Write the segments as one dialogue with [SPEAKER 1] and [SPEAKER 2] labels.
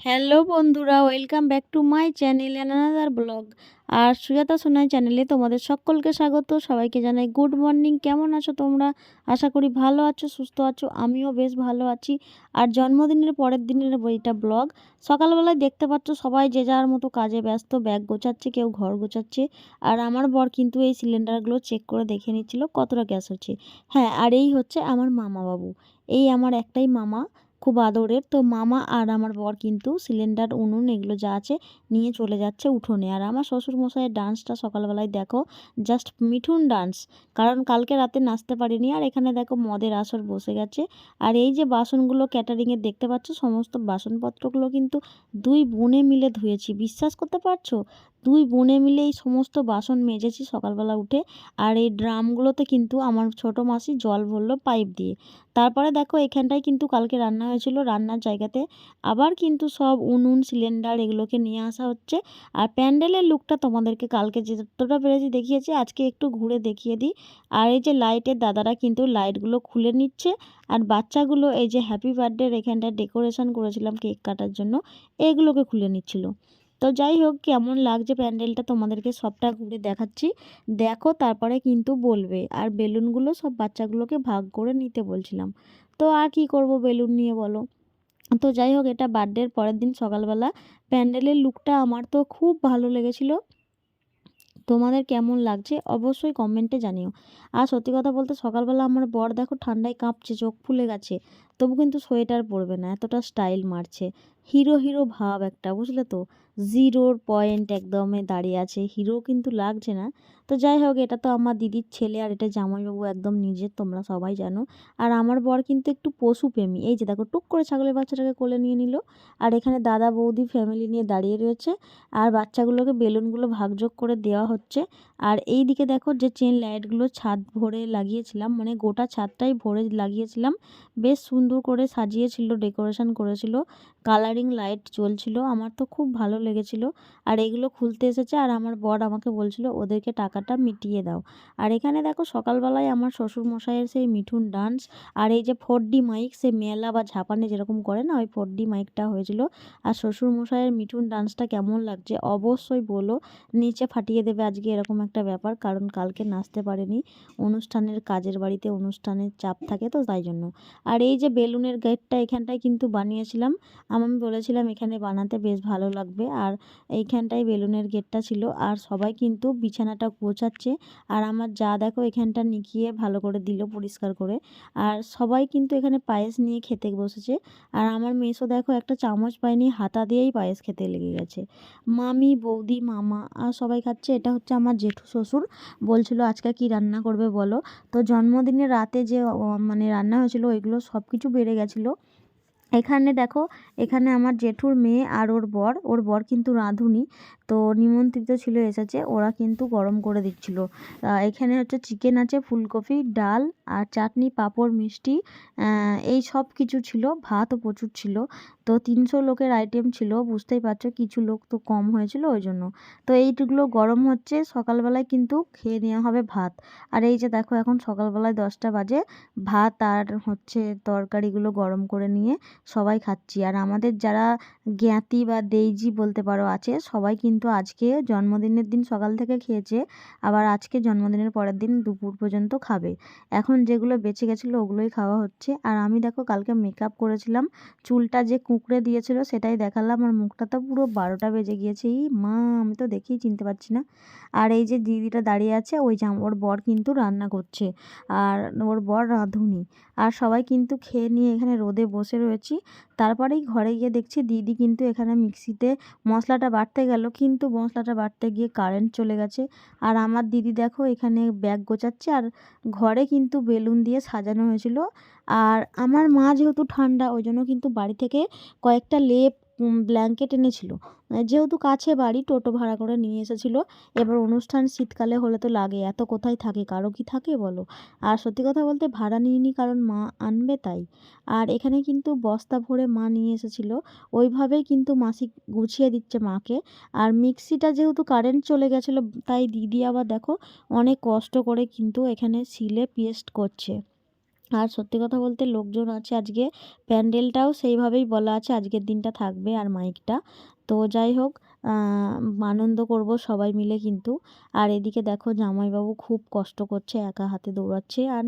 [SPEAKER 1] Hello বন্ধুরা, welcome back to my channel another blog. আর সুজাতা সোনাই চ্যানেলে তোমাদের সকলকে স্বাগত। সবাইকে জানাই গুড মর্নিং। কেমন আছো তোমরা? আশা করি ভালো আছো, সুস্থ আছো। আমিও বেশ ভালো আছি। আর জন্মদিনের পরের দিনের এটা ব্লগ। সকালবেলায় দেখতে পাচ্ছ সবাই যে যার মতো কাজে ব্যস্ত, ব্যাগ গোছাচ্ছে, কেউ ঘর গোছাচ্ছে। আর আমার বর কিন্তু এই সিলিন্ডারগুলো চেক করে দেখে নিচ্ছিল কতটা গ্যাস হচ্ছে। হ্যাঁ আর এই হচ্ছে আমার মামা বাবু এই আমার একটাই মামা। খুব আদরের। তো মামা আর আমার বর কিন্তু সিলিন্ডার, উনুন এগুলো যা আছে নিয়ে চলে যাচ্ছে উঠোনে। আর আমার শ্বশুরমশাইয়ের ডান্সটা সকালবেলায় দেখো জাস্ট মিঠুন ডান্স। কারণ কালকে রাতে নাচতে পারিনি আর এখানে দেখো মদের আসর বসে গেছে। আর এই যে বাসনগুলো ক্যাটারিংয়ে দেখতে পাচ্ছ, সমস্ত বাসনপত্রগুলো কিন্তু দুই বোনে মিলে ধুয়েছি। বিশ্বাস করতে পারছ? দুই বোনে মিলে এই সমস্ত বাসন মেজেছি সকালবেলা উঠে। আর এই ড্রামগুলোতে কিন্তু আমার ছোট মাসি জল ভরলো পাইপ দিয়ে। তারপরে দেখো এখানটায় কিন্তু কালকে রান্না হয়েছিল রান্নার জায়গাতে। আবার কিন্তু সব উনুন, সিলিন্ডার এগুলোকে নিয়ে আসা হচ্ছে। আর প্যান্ডেলের লুকটা তোমাদেরকে কালকে যতটা পেরেছি দেখিয়েছি, আজকে একটু ঘুরে দেখিয়ে দিই। আর এই যে লাইটের দাদারা কিন্তু লাইটগুলো খুলে নিচ্ছে। আর বাচ্চাগুলো এই যে হ্যাপি বার্থডের এখানটায় ডেকোরেশন করেছিলাম কেক কাটার জন্য, এগুলোকে খুলে নিচ্ছিল। তো যাই হোক, কেমন লাগছে প্যান্ডেলটা? তোমাদেরকে সবটা ঘুরে দেখাচ্ছি। দেখো, তারপরে কিন্তু বলবে। আর বেলুনগুলো সব বাচ্চাগুলোকে ভাগ করে নিতে বলছিলাম। তো আর কি করব বেলুন নিয়ে বলো? তো যাই হোক, এটা বার্থডের পরের দিন সকালবেলা। প্যান্ডেলের লুকটা আমার তো খুব ভালো লেগেছিলো। তোমাদের কেমন লাগছে অবশ্যই কমেন্টে জানিও। আর সত্যি কথা বলতে, সকালবেলা আমার বর দেখো ঠান্ডায় কাঁপছে, চোখ ফুলে গেছে। তবু কিন্তু সোয়েটার পরবে না, এতটা স্টাইল মারছে। হিরো হিরো ভাব একটা, বুঝলে তো? জিরোর পয়েন্ট একদমে দাঁড়িয়ে আছে। হিরো কিন্তু লাগছে না। তো যাই হোক, এটা তো আমার দিদির ছেলে আর এটা জামাইবাবু একদম নিজের, তোমরা সবাই জানো। আর আমার বর কিন্তু একটু পশুপ্রেমী এই যে দেখো, টুক করে ছাগলের বাচ্চাটাকে কোলে নিয়ে নিল। আর এখানে দাদা বৌদি ফ্যামিলি নিয়ে দাঁড়িয়ে রয়েছে। আর বাচ্চাগুলোকে বেলুনগুলো ভাগযোগ করে দেওয়া হচ্ছে। আর এই দিকে দেখো যে চেন লাইটগুলো ছাদ ভরে লাগিয়েছিলাম মানে গোটা ছাদটাই ভরে লাগিয়েছিলাম। বেশ সুন্দর করে সাজিয়েছিল, ডেকোরেশন করেছিল। কালারিং লাইট জ্বলছিল আমার তো খুব ভালো লেগেছিল। আর এগুলো খুলতে এসেছে। আর আমার বর আমাকে বলছিল, ওদেরকে টাকাটা মিটিয়ে দাও। আর এখানে দেখো সকালবেলায় আমার শ্বশুর মশাইয়ের সেই মিঠুন ডান্স আর এই যে ফোর ডি মাইক সে মেলা বা ঝাপানে যেরকম করে না, ওই ফোর ডি মাইকটা হয়েছিল। আর শ্বশুর মশাইয়ের মিঠুন ডান্সটা কেমন লাগছে, অবশ্যই বলো। নিচে ফাটিয়ে দেবে আজকে এরকম একটা ব্যাপার, কারণ কালকে নাচতে পারেনি। অনুষ্ঠানের কাজের বাড়িতে অনুষ্ঠানের চাপ থাকে তো তাই জন্য। আর এই যে বেলুনের গেটটা এখানটায় কিন্তু বানিয়েছিলাম। আমি বলেছিলাম এখানে বানাতে বেশ ভালো লাগবে। আর এইখানটায় বেলুনের গেটটা ছিল। আর সবাই কিন্তু বিছানাটা গোছাচ্ছে। আর আমার যা দেখো এখানটা নিকিয়ে ভালো করে দিল পরিষ্কার করে। আর সবাই কিন্তু এখানে পায়েস নিয়ে খেতে বসেছে। আর আমার মেসো দেখো একটা চামচ পায়নি হাতা দিয়েই পায়েস খেতে লেগে গেছে। মামি, বৌদি, মামা, আর সবাই খাচ্ছে। এটা হচ্ছে আমার জেঠু শ্বশুর। বলছিল, আজকে কি রান্না করবে বলো? তো জন্মদিনের রাতে যে মানে রান্না হয়েছিল, ওইগুলো সব কিছু বেড়ে গেছিল। এখানে দেখো, এখানে আমার জেঠুর মেয়ে আর ওর বর। ওর বর কিন্তু রাঁধুনি। তো নিমন্ত্রিত ছিল এসেছে, ওরা কিন্তু গরম করে দিচ্ছিল। এখানে হচ্ছে চিকেন আছে, ফুলকপি, ডাল আর চাটনি, পাঁপড়, মিষ্টি এই সব কিছু ছিল, ভাতও প্রচুর ছিল। তো তিনশো লোকের আইটেম ছিল, বুঝতেই পারছ কিছু লোক তো কম হয়েছিল ওই জন্য। তো এইটুগুলো গরম হচ্ছে, সকালবেলায় কিন্তু খেয়ে নেওয়া হবে ভাত। আর এই যে দেখো এখন সকালবেলায় দশটা বাজে, ভাত আর হচ্ছে তরকারিগুলো গরম করে নিয়ে সবাই খাচ্ছি। আর আমাদের যারা জ্ঞাতি বা দেইজি বলতে পারো আছে, সবাই কিন্তু আজকে জন্মদিনের দিন সকাল থেকে খেয়েছে, আবার আজকে জন্মদিনের পরের দিন দুপুর পর্যন্ত খাবে। এখন যেগুলো বেঁচে গেছিল ওগুলোই খাওয়া হচ্ছে। আর আমি দেখো কালকে মেকআপ করেছিলাম, চুলটা যে কুঁকড়ে দিয়েছিল সেটাই দেখালাম, আর মুখটা তো পুরো বারোটা বেজে গিয়েছে। এই মা, আমি তো দেখেই চিনতে পারছি না। আর এই যে দিদিটা দাঁড়িয়ে আছে, ওই জাম ওর বর কিন্তু রান্না করছে, আর ওর বর রাঁধুনি। আর সবাই কিন্তু খেয়ে নিয়ে এখানে রোদে বসে রয়েছি। তারপরেই ঘরে গিয়ে দেখছি দিদি কিন্তু এখানে মিক্সিতে মশলাটা বাটতে গেল কিন্তু মশলাটা বাটতে গিয়ে কারেন্ট চলে গেছে। আর আমার দিদি দেখো এখানে ব্যাগ গোছাচ্ছে আর ঘরে কিন্তু বেলুন দিয়ে সাজানো হয়েছিল। আর আমার মা যেহেতু ঠান্ডা, ওই জন্য কিন্তু বাড়ি থেকে কয়েকটা লেপ ব্ল্যাঙ্কেট এনেছিল। যেহেতু কাছে বাড়ি, টোটো ভাড়া করে নিয়ে এসেছিল। এবার অনুষ্ঠান শীতকালে হলে তো লাগে, এত কোথায় থাকে, কারও কি থাকে বলো? আর সত্যি কথা বলতে ভাড়া নিইনি কারণ মা আনবে তাই। আর এখানে কিন্তু বস্তা ভরে মা নিয়ে এসেছিল। ওইভাবেই কিন্তু মাসি গুছিয়ে দিচ্ছে মাকে। আর মিক্সিটা যেহেতু কারেন্ট চলে গেছিল, তাই দিদি আবার দেখো অনেক কষ্ট করে কিন্তু এখানে সিলে পেস্ট করছে। আর সত্যি কথা বলতে লোকজন আছে আজকে। প্যান্ডেলটাও সেইভাবেই বলা আছে, আজকের দিনটা থাকবে আর মাইকটা। তো যাই হোক আনন্দ করব সবাই মিলে কিন্তু। আর এদিকে দেখো, জামাইবাবু খুব কষ্ট করছে, একা হাতে দৌড়াচ্ছে। আর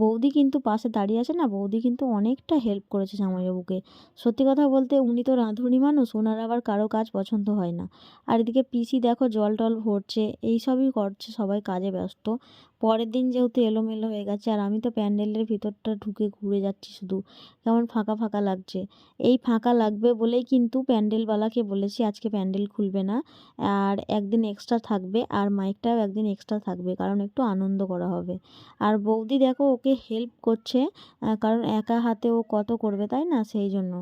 [SPEAKER 1] বৌদি কিন্তু পাশে দাঁড়িয়ে আছে না, বৌদি কিন্তু অনেকটা হেল্প করেছে জামাইবাবুকে সত্যি কথা বলতে উনি তো রাঁধুনি মানুষ ওনার আবার কারও কাজ পছন্দ হয় না। আর এদিকে পিসি দেখো জল টল ভরছে এইসবই করছে, সবাই কাজে ব্যস্ত। পরের দিন যেহেতু এলোমেলো হয়ে গেছে, আর আমি তো প্যান্ডেলের ভিতরটা ঢুকে ঘুরে যাচ্ছি শুধু। কেমন ফাঁকা ফাঁকা লাগছে। এই ফাঁকা লাগবে বলেই কিন্তু প্যান্ডেলওয়ালাকে বলেছি, আজকে প্যান্ডেল খুলবে না। আর একদিন এক্সট্রা থাকবে, আর মাইকটাও একদিন এক্সট্রা থাকবে, কারণ একটু আনন্দ করা হবে। আর বৌদি দেখো ওকে হেল্প করছে কারণ একা হাতে ও কত করবে, তাই না? সেই জন্য।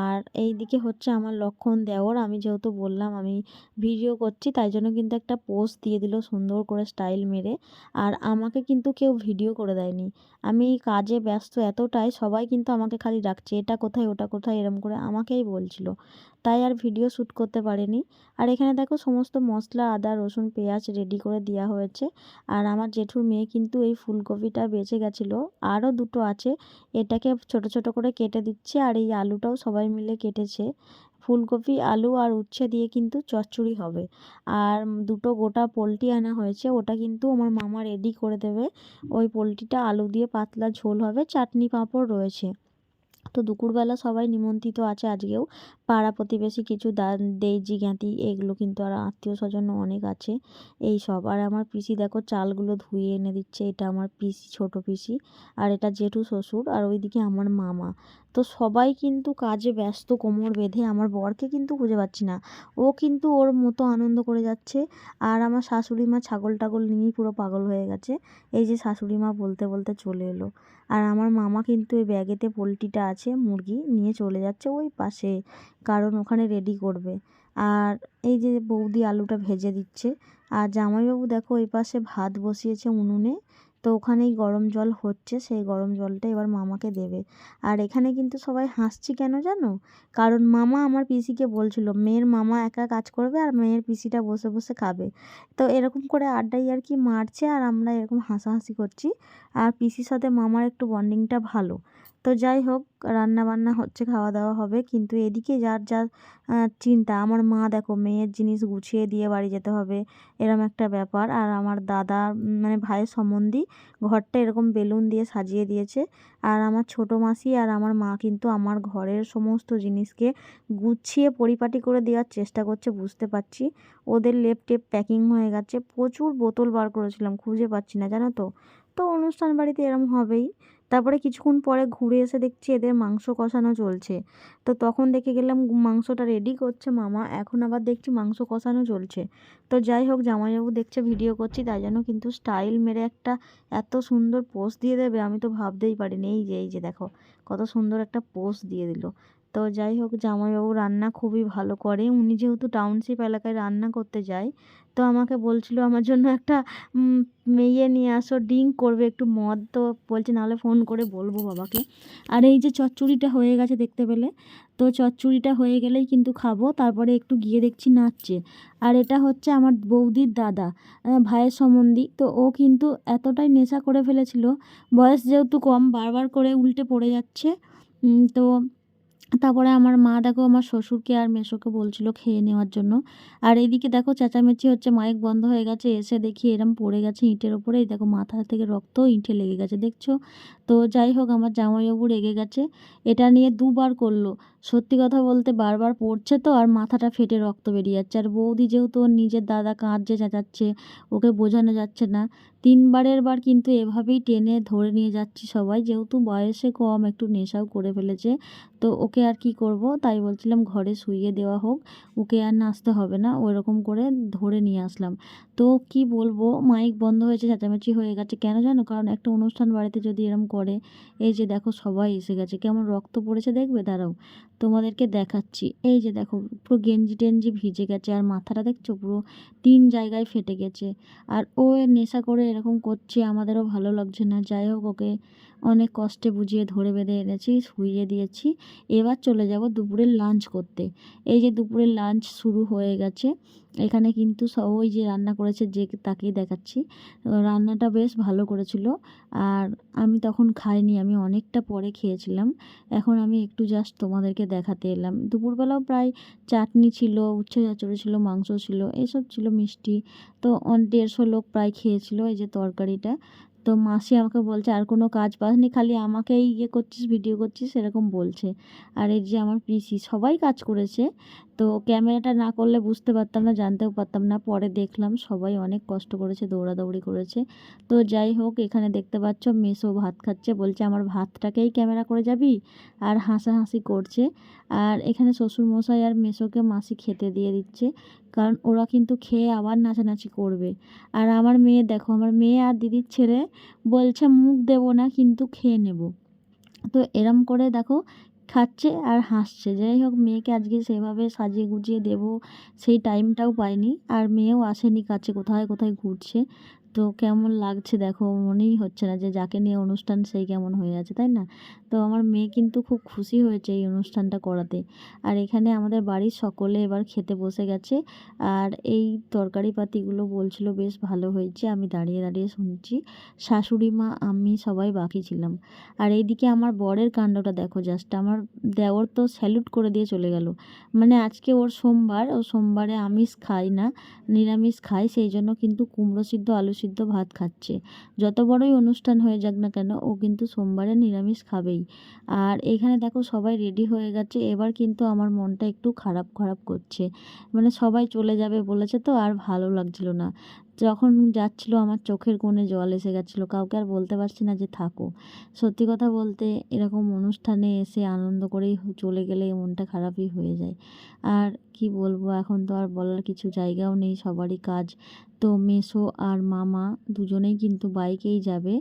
[SPEAKER 1] আর এই দিকে হচ্ছে আমার লক্ষণ দেওর, আমি যেহেতু বললাম আমি ভিডিও করছি, তাই জন্য কিন্তু একটা পোস্ট দিয়ে দিল সুন্দর করে স্টাইল মেরে। আর আমাকে কিন্তু কেউ ভিডিও করে দেয়নি। আমি কাজে ব্যস্ত এতটাই, সবাই কিন্তু আমাকে খালি ডাকছে, এটা কোথায়, ওটা কোথায়, এরম করে আমাকেই বলছিল। তাই আর ভিডিও শ্যুট করতে পারিনি। আর এখানে দেখো সমস্ত মশলা, আদা, রসুন, পেঁয়াজ রেডি করে দেওয়া হয়েছে। আর আমার জেঠুর মেয়ে কিন্তু এই ফুলকপিটা বেঁচে গেছিল। আরও দুটো আছে, এটাকে ছোট ছোট করে কেটে দিচ্ছে আর এই আলুটাও সবাই মিলে কেটেছে। ফুলকপি, আলু আর উচ্ছে দিয়ে কিন্তু চচ্চড়ি হবে। আর দুটো গোটা পোলট্রি আনা হয়েছে, ওটা কিন্তু আমার মামা রেডি করে দেবে। ওই পোলট্রিটা আলু দিয়ে পাতলা ঝোল হবে, চাটনি পাঁপড় রয়েছে। তো দুপুরবেলা সবাই নিমন্ত্রিত আছে আজকেও। পাড়া প্রতিবেশী কিছু দা, দেইজি, জ্ঞাতি এগুলো কিন্তু আর আত্মীয় স্বজনও অনেক আছে এই সব। আর আমার পিসি দেখো চালগুলো ধুয়ে এনে দিচ্ছে, এটা আমার পিসি, ছোট পিসি আর এটা জেঠু শ্বশুর আর ওইদিকে আমার মামা। তো সবাই কিন্তু কাজে ব্যস্ত, কোমর বেঁধে, আমার বরকে কিন্তু খুঁজে পাচ্ছি না। ও কিন্তু ওর মতো আনন্দ করে যাচ্ছে আর আমার শাশুড়ি মা ছাগল টাগল নিয়েই পুরো পাগল হয়ে গেছে। এই যে শাশুড়ি মা বলতে বলতে চলে এলো। আর আমার মামা কিন্তু ওই ব্যাগেতে পোলট্রিটা আছে, মুরগি নিয়ে চলে যাচ্ছে ওই পাশে, কারণ ওখানে রেডি করবে। আর এই যে বৌদি আলুটা ভেজে দিচ্ছে, আর জামাইবাবু দেখো ওই পাশে ভাত বসিয়েছে উনুনে, তো ওখানেই গরম জল হচ্ছে, সেই গরম জলটা এবার মামাকে দেবে। আর এখানে কিন্তু সবাই হাসছি কেন জানো? কারণ মামা আমার পিসিকে বলছিল, মেয়ের মামা একা কাজ করবে আর মেয়ের পিসিটা বসে বসে খাবে। তো এরকম করে আড্ডাই আর কি মারছে, আর আমরা এরকম হাসাহাসি করছি। আর পিসির সাথে মামার একটু বন্ডিংটা ভালো। তো যাই হোক রান্না বান্না হচ্ছে খাওয়া দাওয়া হবে। কিন্তু এদিকে যার যার চিন্তা, আমার মা দেখো মেয়ের জিনিস গুছিয়ে দিয়ে বাড়ি যেতে হবে, এরম একটা ব্যাপার। আর আমার দাদা মানে ভাইয়ের সম্বন্ধী ঘরটা এরকম বেলুন দিয়ে সাজিয়ে দিয়েছে। আর আমার ছোটো মাসি আর আমার মা কিন্তু আমার ঘরের সমস্ত জিনিসকে গুছিয়ে পরিপাটি করে দেওয়ার চেষ্টা করছে, বুঝতে পারছি। ওদের লেপ টেপ প্যাকিং হয়ে গেছে, প্রচুর বোতল বার করেছিলাম, খুঁজে পাচ্ছি না, জানো তো? তো অনুষ্ঠান বাড়িতে এরম হবেই। তারপরে কিছুক্ষণ পরে ঘুরে এসে দেখছি এদের মাংস কষানো চলছে। তো তখন দেখে গেলাম মাংসটা রেডি করছে মামা, এখন আবার দেখছি মাংস কষানো চলছে। তো যাই হোক, জামাইবাবু দেখছে ভিডিও করছি, তাই জন্য কিন্তু স্টাইল মেরে একটা এত সুন্দর পোস্ট দিয়ে দেবে, আমি তো ভাবতেই পারিনি। এই যে এই যে দেখো, কত সুন্দর একটা পোস্ট দিয়ে দিল। তো যাই হোক, জামাইবাবু রান্না খুবই ভালো করে। উনি যেহেতু টাউনশিপ এলাকায় রান্না করতে যায়, তো আমাকে বলছিল আমার জন্য একটা মেয়ে নিয়ে আসো ড্রিঙ্ক করবে, একটু মদ তো বলছে, নাহলে ফোন করে বলব বাবাকে। আর এই যে চচ্চড়িটা হয়ে গেছে দেখতে পেলে, তো চচ্চড়িটা হয়ে গেলেই কিন্তু খাব, তারপরে একটু গিয়ে দেখছি নাচছে। আর এটা হচ্ছে আমার বৌদির দাদা ভাইয়ের সম্বন্ধী, তো ও কিন্তু এতটাই নেশা করে ফেলেছিল। বয়স যেহেতু কম, বারবার করে উল্টে পড়ে যাচ্ছে তো তারপরে আমার মা দেখো আমার শ্বশুরকে আর মেসোকে বলছিল খেয়ে নেওয়ার জন্য। আর এদিকে দেখো চেঁচামেচি হচ্ছে, মাইক বন্ধ হয়ে গেছে, এসে দেখি এরম পড়ে গেছে ইঁটের ওপরে। দেখো মাথা থেকে রক্ত ইঁটে লেগে গেছে, দেখছ? তো যাই হোক, আমার জামাইবাবু রেগে গেছে। এটা নিয়ে দুবার করল। সত্যি কথা বলতে বারবার পড়ছে তো, আর মাথাটা ফেটে রক্ত বেরিয়ে যাচ্ছে। আর বৌদি যেহেতু ওর নিজের দাদা কাঁদছে, চেঁচাচ্ছে, ওকে বোঝানো যাচ্ছে না। তিনবারের বার কিন্তু এভাবেই টেনে ধরে নিয়ে যাচ্ছি সবাই, যেহেতু বয়সে কম, একটু নেশাও করে ফেলেছে। তো ওকে আর কি করব? তাই বলছিলাম, ঘরে শুইয়ে দেওয়া হোক, ওকে আর নাচতে হবে না। ওইরকম করে ধরে নিয়ে আসলাম। তো কি বলব মাইক বন্ধ হয়েছে, চেঁচামেচি হয়ে গেছে। কেন জানো? কারণ একটা অনুষ্ঠান বাড়িতে যদি এরম করে, এই যে দেখো সবাই এসে গেছে, কেমন রক্ত পড়েছে দেখবে? দাঁড়াও, তোমাদেরকে দেখাচ্ছি। এই যে দেখো, পুরো গেঞ্জি টেঞ্জি ভিজে গেছে, আর মাথাটা দেখছ? পুরো তিন জায়গায় ফেটে গেছে। আর ও নেশা করে এরকম করছে, আমাদেরও ভালো লাগছে না। যাই হোক, ওকে অনেক কষ্টে বুঝিয়ে ধরে বেঁধে এনেছি, শুইয়ে দিয়েছি। এবার চলে যাব দুপুরের লাঞ্চ করতে। এই যে দুপুরের লাঞ্চ শুরু হয়ে গেছে এখানে কিন্তু ওই যে রান্না করেছে যে তাকেই দেখাচ্ছি। রান্নাটা বেশ ভালো করেছিল। আর আমি তখন খাইনি, আমি অনেকটা পরে খেয়েছিলাম। এখন আমি একটু জাস্ট তোমাদেরকে দেখাতে এলাম। দুপুরবেলাও প্রায় চাটনি ছিল, উচ্ছে চাচড়ি ছিল, মাংস ছিল, এসব ছিল মিষ্টি। তো দেড়শো লোক প্রায় খেয়েছিল এই যে তরকারিটা। তো মাসি আমাকে বলছে, আর কোনো কাজ পাসনি খালি আমাকেই ইয়ে করছিস ভিডিও করছিস এরকম বলছে। আর এই যে আমার পিসি সবাই কাজ করেছে। তো ক্যামেরাটা না করলে বুঝতে পারতাম না, জানতেও পারতাম না। পরে দেখলাম সবাই অনেক কষ্ট করেছে, দৌড়াদৌড়ি করেছে। তো যাই হোক, এখানে দেখতে পাচ্ছ মেসো ভাত খাচ্ছে। বলছে, আমার ভাতটাকেই ক্যামেরা করে যাবি? আর হাসাহাসি করছে। আর এখানে শ্বশুরমশাই আর মেসোকে মাসি খেতে দিয়ে দিচ্ছে। কারণ ওরা কিন্তু খেয়ে আবার নাচানাচি করবে। আর আমার মেয়ে দেখো, আমার মেয়ে আর দিদির ছেলে বলছে, মুখ দেবো না, কিন্তু খেয়ে নেব। তো এরম করে দেখো, খাচ্ছে আর হাসছে। যাই হোক, মেয়েকে আজকে সেভাবে সাজিয়ে গুজিয়ে দেবো, সেই টাইমটাও পাইনি। আর মেয়েও আসেনি কাছে, কোথায় কোথায় ঘুরছে। তো কেমন লাগছে দেখো? মনেই হচ্ছে না যে যাকে নিয়ে অনুষ্ঠান সেই কেমন হয়ে আছে, তাই না? তো আমার মেয়ে কিন্তু খুব খুশি হয়েছে এই অনুষ্ঠানটা করাতে। আর এখানে আমাদের বাড়ির সকলে এবার খেতে বসে গেছে। আর এই তরকারি পাতিগুলো বলছিল, বেশ ভালো হয়েছে, আমি দাঁড়িয়ে দাঁড়িয়ে শুনছি। শাশুড়ি মা, আমি সবাই বাকি ছিলাম। আর এইদিকে আমার বরের কাণ্ডটা দেখো জাস্ট আমার দেওর তো স্যালুট করে দিয়ে চলে গেল। মানে আজকে ওর সোমবার, ও সোমবারে আমিষ খাই না, নিরামিষ খাই সেই জন্য কিন্তু কুমড়ো সিদ্ধ, আলু সিদ্ধ ভাত খাচ্ছে। যত বড়ই অনুষ্ঠান হয়ে যাক না কেন, ও কিন্তু সোমবারে নিরামিষ খাবেই। আর এখানে দেখো সবাই রেডি হয়ে গেছে। এবার কিন্তু আমার মনটা একটু খারাপ খারাপ করছে। মানে সবাই চলে যাবে বলেছে তো, আর ভালো লাগছিল না। যখন যাচ্ছিল আমার চোখের কোণে জল এসে গেছিল, কাউকে আর বলতে পারছি না যে থাকো। সত্যি কথা বলতে এরকম অনুষ্ঠানে এসে আনন্দ করেই চলে গেলে মনটা খারাপই হয়ে যায়। আর কি বলব, এখন তো আর বলার কিছু জায়গাও নেই, সবারই কাজ। তো মেসো আর মামা দুজনেই কিন্তু বাইকেই যাবে।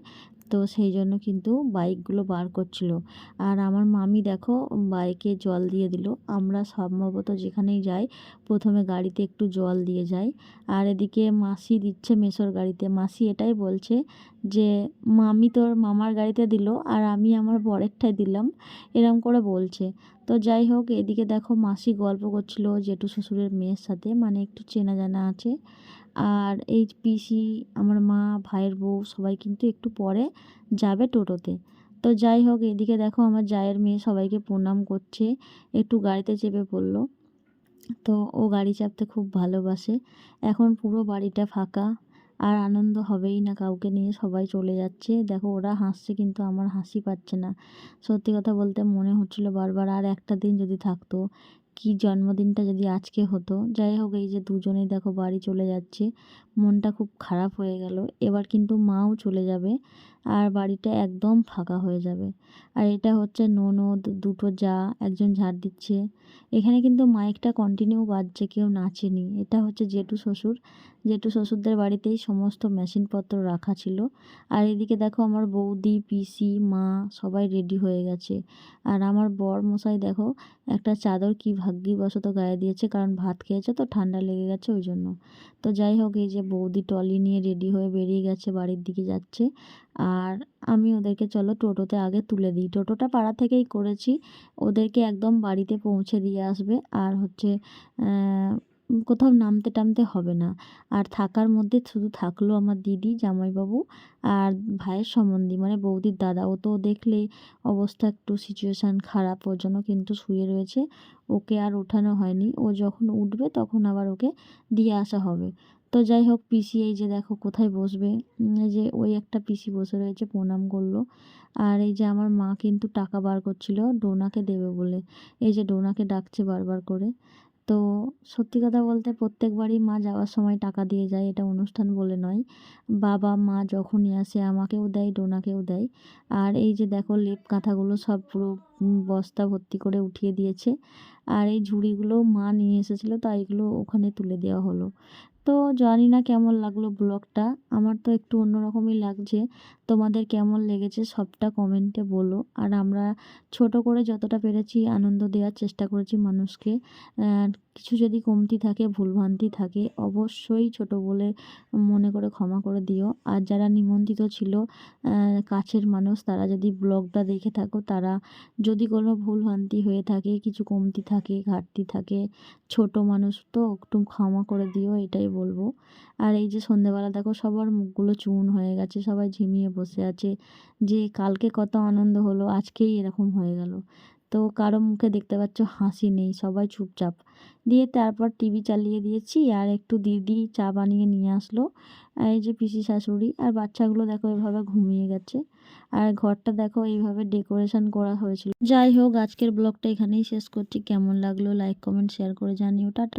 [SPEAKER 1] তো সেই জন্য কিন্তু বাইকগুলো বার করছিল। আর আমার মামি দেখো বাইকে জল দিয়ে দিল। আমরা সম্ভবত যেখানেই যাই, প্রথমে গাড়িতে একটু জল দিয়ে যাই। আর এদিকে মাসি দিচ্ছে মেসোর গাড়িতে। মাসি এটাই বলছে যে, মামি তোর মামার গাড়িতে দিল আর আমি আমার বরেরটাই দিলাম। এরম করে বলছে। তো যাই হোক, এদিকে দেখো মাসি গল্প করছিল জেঠু শ্বশুরের মেয়ের সাথে। মানে একটু চেনা জানা আছে। আর এই পিসি আমার মা, ভাইয়ের বউ সবাই কিন্তু একটু পরে যাবে টোটোতে। তো যাই হোক, এদিকে দেখো আমার জায়ের মেয়ে সবাইকে প্রণাম করছে, একটু গাড়িতে চেপে পড়ল। তো ও গাড়ি চাপতে খুব ভালোবাসে। এখন পুরো বাড়িটা ফাঁকা, আর আনন্দ হবেই না কাউকে নিয়ে সবাই চলে যাচ্ছে। দেখো ওরা হাসছে কিন্তু আমার হাসি পাচ্ছে না। সত্যি কথা বলতে মনে হচ্ছিল বারবার আর একটা দিন যদি থাকতো কি জন্মদিনটা যদি আজকে হতো? যাই হোক, এই যে দুজনেই দেখো বাড়ি চলে যাচ্ছে। মনটা খুব খারাপ হয়ে গেল। এবার কিন্তু মাও চলে যাবে। আর বাড়িটা একদম ফাঁকা হয়ে যাবে। আর এটা হচ্ছে ননদ, দুটো যা, একজন ঝাড় দিচ্ছে। এখানে কিন্তু মাইকটা কন্টিনিউ বাজছে, কেউ নাচেনি। এটা হচ্ছে জেঠু শ্বশুর। জেঠু শ্বশুরদের বাড়িতেই সমস্ত মেশিনপত্র রাখা ছিল। আর এদিকে দেখো আমার বৌদি, পিসি, মা সবাই রেডি হয়ে গেছে। আর আমার বর মশাই দেখো একটা চাদর কি ভাগ্যিবশত গায়ে দিয়েছে, কারণ ভাত খেয়েছে তো, ঠান্ডা লেগে গেছে ওই জন্য। তো যাই হোক, এই যে বৌদি টলি নিয়ে রেডি হয়ে বেরিয়ে গেছে, বাড়ির দিকে যাচ্ছে। আর আমি ওদেরকে, চলো টোটোতে আগে তুলে দিই। টোটোটা পাড়া থেকেই করেছি। ওদেরকে একদম বাড়িতে পৌঁছে দিয়ে আসবে। আর হচ্ছে কোথাও নামতে টামতে হবে না। আর থাকার মধ্যে শুধু থাকল আমার দিদি, জামাইবাবু আর ভাইয়ের সম্বন্ধী। মানে বৌদির দাদা। ও তো দেখলেই অবস্থা একটু সিচুয়েশান খারাপ। ওর জন্য কিন্তু শুয়ে রয়েছে। ওকে আর ওঠানো হয়নি। ও যখন উঠবে তখন আবার ওকে দিয়ে আসা হবে। তো যাই হোক, পিসি এই যে দেখো কোথায় বসবে? এই যে ওই একটা পিসি বসে রয়েছে, প্রণাম করল। আর এই যে আমার মা কিন্তু টাকা বার করছিল, ডোনাকে দেবে বলে। এই যে ডোনাকে ডাকছে বারবার করে। তো সত্যি কথা বলতে প্রত্যেকবারই মা যাওয়ার সময় টাকা দিয়ে যায়, এটা অনুষ্ঠান বলে নয়। বাবা, মা যখনই আসে, আমাকেও দেয়, ডোনাকেও দেয়। আর এই যে দেখো লেপ কাঁথাগুলো সব পুরো বস্তা ভর্তি করে উঠিয়ে দিয়েছে। আর এই ঝুড়িগুলো মা নিয়ে এসেছিল, তাই এগুলো ওখানে তুলে দেওয়া হলো। তো জানি না কেমন লাগল ব্লগটা। আমার তো একটু অন্যরকমই লাগছে। তোমাদের কেমন লেগেছে সবটা কমেন্টে বলো। আর আমরা ছোট করে যতটা পেরেছি আনন্দ দেওয়ার চেষ্টা করেছি মানুষকে। কিছু যদি কমতি থাকে, ভুলভ্রান্তি থাকে, অবশ্যই ছোট বলে মনে করে ক্ষমা করে দিও। আর যারা নিমন্ত্রিত ছিল কাছের মানুষ, তারা যদি ব্লগটা দেখে থাকো, তারা যদি কোনো ভুলভ্রান্তি হয়ে থাকে, কিছু কমতি থাকে, ঘাটতি থাকে, ছোট মানুষ, তো একটু ক্ষমা করে দিও, এটাই বলব। আর এই যে সন্ধেবেলা দেখো সবার মুখগুলো চুন হয়ে গেছে, সবাই ঝিমিয়ে বসে আছে। যে কালকে কত আনন্দ হলো, আজকেই এরকম হয়ে গেল। তো কারও মুখে দেখতে পাচ্ছ হাসি নেই, সবাই চুপচাপ। দিয়ে তারপর টিভি চালিয়ে দিয়েছি আর একটু দিদি চা বানিয়ে নিয়ে আসলো, এই যে পিসি শাশুড়ি। আর বাচ্চাগুলো দেখো এভাবে ঘুমিয়ে গেছে। আর ঘরটা দেখো এইভাবে ডেকোরেশন করা হয়েছিল। যাই হোক, আজকের ব্লগটা এখানেই শেষ করছি। কেমন লাগল, লাইক, কমেন্ট, শেয়ার করে জানিও। টাটা।